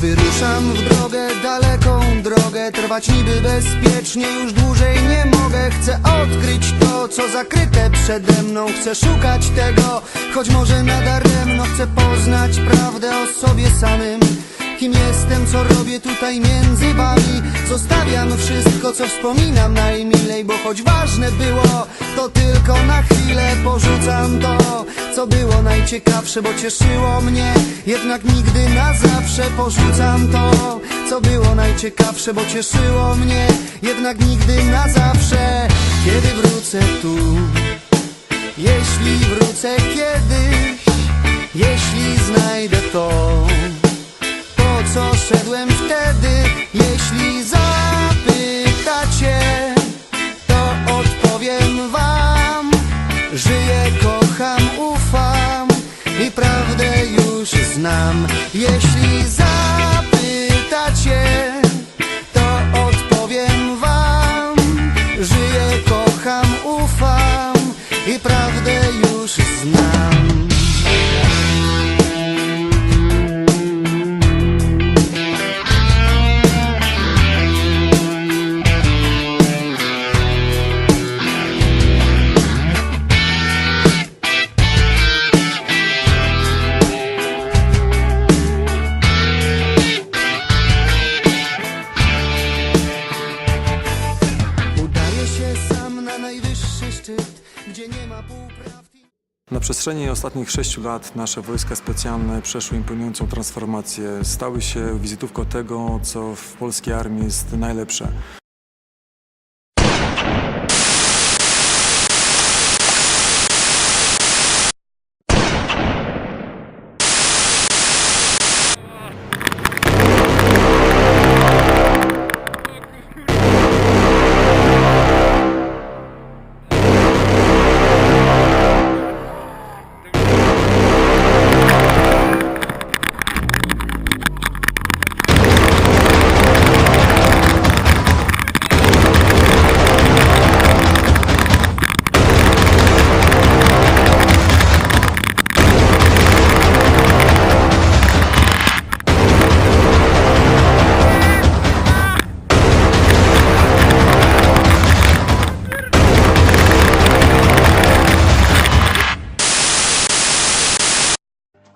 Wyruszam w drogę, daleką Trwać niby bezpiecznie, już dłużej nie mogę. Chcę odkryć to, co zakryte przede mną. Chcę szukać tego, choć może nadaremno. Chcę poznać prawdę o sobie samym. Kim jestem, co robię tutaj między wami. Zostawiam wszystko, co wspominam najmilej Bo choć ważne było, to tylko na chwilę Porzucam to, co było najciekawsze Bo cieszyło mnie, jednak nigdy na zawsze Porzucam to, co było najciekawsze Bo cieszyło mnie, jednak nigdy na zawsze. Kiedy wrócę tu Jeśli wrócę kiedyś Jeśli znajdę to po co szedłem wtedy Jeśli zapytacie To odpowiem wam Żyję, kocham, ufam I prawdę już znam. Jeśli zapytacie Żyję, kocham, ufam I prawdę gdzie nie ma półprawdy. Na przestrzeni ostatnich sześciu lat nasze wojska specjalne przeszły imponującą transformację. Stały się wizytówką tego, co w polskiej armii jest najlepsze.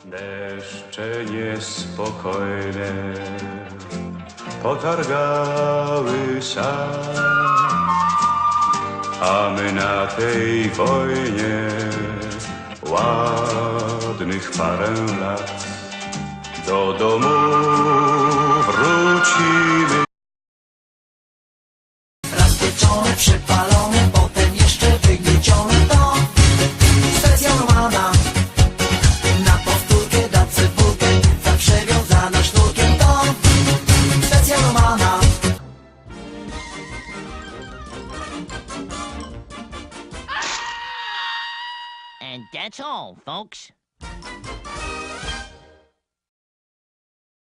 Deszcze niespokojne potargały sad, a my na tej wojnie ładnych parę lat do domu And that's all, folks.